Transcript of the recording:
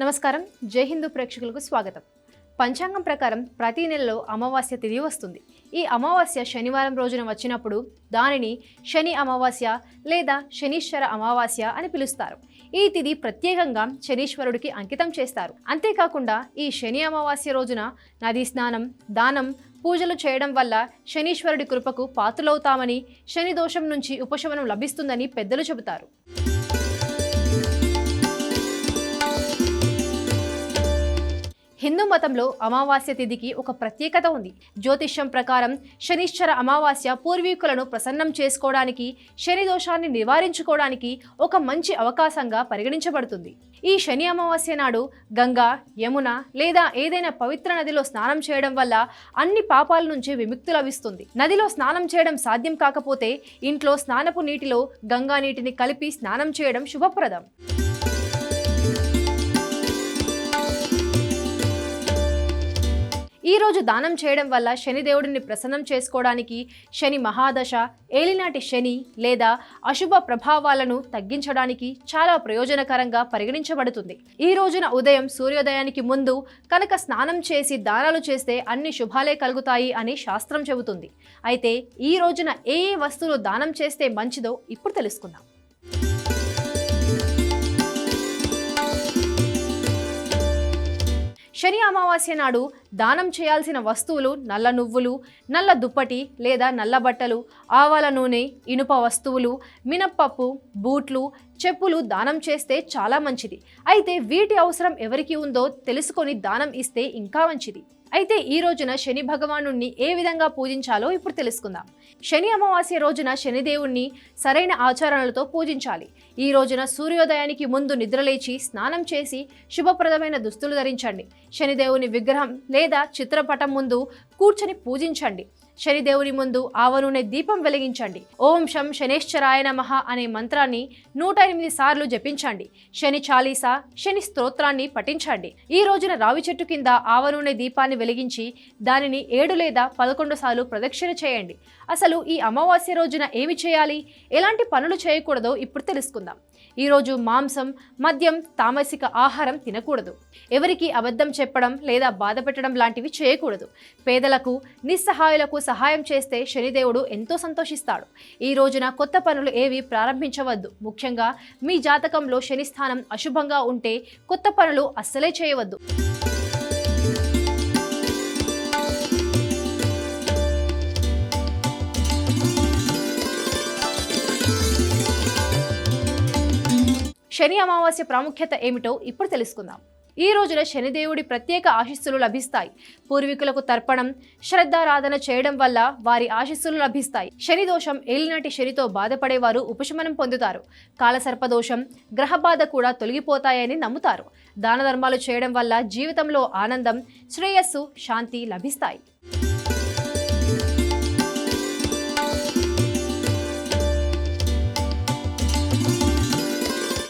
నమస్కారం. జై హిందూ ప్రేక్షకులకు స్వాగతం. పంచాంగం ప్రకారం ప్రతి నెలలో అమావాస్య తిథి వస్తుంది. ఈ అమావాస్య శనివారం రోజున వచ్చినప్పుడు దానిని శని అమావాస్య లేదా శనీశ్వర అమావాస్య అని పిలుస్తారు. ఈ తిథి ప్రత్యేకంగా శనీశ్వరుడికి అంకితం చేస్తారు. అంతేకాకుండా ఈ శని అమావాస్య రోజున నదీ స్నానం దానం పూజలు చేయడం వల్ల శనీశ్వరుడి కృపకు పాత్రలవుతామని శని దోషం నుంచి ఉపశమనం లభిస్తుందని పెద్దలు చెబుతారు. హిందూ మతంలో అమావాస్య తిథికి ఒక ప్రత్యేకత ఉంది. జ్యోతిష్యం ప్రకారం శనిశ్చర అమావాస్య పూర్వీకులను ప్రసన్నం చేసుకోవడానికి శని దోషాన్ని నివారించుకోవడానికి ఒక మంచి అవకాశంగా పరిగణించబడుతుంది. ఈ శని అమావాస్య నాడు గంగా యమున లేదా ఏదైనా పవిత్ర నదిలో స్నానం చేయడం వల్ల అన్ని పాపాల నుంచి విముక్తి లభిస్తుంది. నదిలో స్నానం చేయడం సాధ్యం కాకపోతే ఇంట్లో స్నానపు నీటిలో గంగా నీటిని కలిపి స్నానం చేయడం శుభప్రదం. ఈ రోజు దానం చేయడం వల్ల శనిదేవుడిని ప్రసన్నం చేసుకోవడానికి శని మహాదశ ఏలినాటి శని లేదా అశుభ ప్రభావాలను తగ్గించడానికి చాలా ప్రయోజనకరంగా పరిగణించబడుతుంది. ఈ రోజున ఉదయం సూర్యోదయానికి ముందు కనుక స్నానం చేసి దానాలు చేస్తే అన్ని శుభాలే కలుగుతాయి అని శాస్త్రం చెబుతుంది. అయితే ఈ రోజున ఏ ఏ వస్తువులు దానం చేస్తే మంచిదో ఇప్పుడు తెలుసుకుందాం. శని అమావాస్య నాడు దానం చేయాల్సిన వస్తువులు నల్ల నువ్వులు నల్ల దుప్పటి లేదా నల్ల బట్టలు ఆవాల నూనె ఇనుప వస్తువులు మినప్పప్పు బూట్లు చెప్పులు దానం చేస్తే చాలా మంచిది. అయితే వీటి అవసరం ఎవరికి ఉందో తెలుసుకొని దానం ఇస్తే ఇంకా మంచిది. అయితే ఈ రోజున శని భగవానుణ్ణి ఏ విధంగా పూజించాలో ఇప్పుడు తెలుసుకుందాం. శని అమావాస్య రోజున శనిదేవుణ్ణి సరైన ఆచరణలతో పూజించాలి. ఈ రోజున సూర్యోదయానికి ముందు నిద్రలేచి స్నానం చేసి శుభప్రదమైన దుస్తులు ధరించండి. శనిదేవుని విగ్రహం లేదా చిత్రపటం ముందు కూర్చొని పూజించండి. శనిదేవుని ముందు ఆవ నూనె దీపం వెలిగించండి. ఓం శం శనేశ్వరాయ నమః అనే మంత్రాన్ని నూట ఎనిమిది సార్లు జపించండి. శని చాలీసా శని స్తోత్రాన్ని పఠించండి. ఈ రోజున రావి చెట్టు కింద ఆవ నూనె దీపాన్ని వెలిగించి దానిని ఏడు లేదా పదకొండు సార్లు ప్రదక్షిణ చేయండి. అసలు ఈ అమావాస్య రోజున ఏమి చేయాలి? ఎలాంటి పనులు చేయకూడదో ఇప్పుడు తెలుసుకుందాం. ఈరోజు మాంసం మద్యం తామసిక ఆహారం తినకూడదు. ఎవరికి అబద్ధం చెప్పడం లేదా బాధ పెట్టడం లాంటివి చేయకూడదు. పేదలకు నిస్సహాయులకు సహాయం చేస్తే శనిదేవుడు ఎంతో సంతోషిస్తాడు. ఈ రోజున కొత్త పనులు ఏవి ప్రారంభించవద్దు. ముఖ్యంగా మీ జాతకంలో శని స్థానం అశుభంగా ఉంటే కొత్త పనులు అస్సలే చేయవద్దు. శని అమావాస్య ప్రాముఖ్యత ఏమిటో ఇప్పుడు తెలుసుకుందాం. ఈ రోజున శనిదేవుడి ప్రత్యేక ఆశీస్సులు లభిస్తాయి. పూర్వీకులకు తర్పణం శ్రద్ధారాధన చేయడం వల్ల వారి ఆశీస్సులు లభిస్తాయి. శని దోషం ఏలినాటి శనితో బాధపడేవారు ఉపశమనం పొందుతారు. కాలసర్పదోషం గ్రహబాధ కూడా తొలగిపోతాయని నమ్ముతారు. దాన ధర్మాలు చేయడం వల్ల జీవితంలో ఆనందం శ్రేయస్సు శాంతి లభిస్తాయి.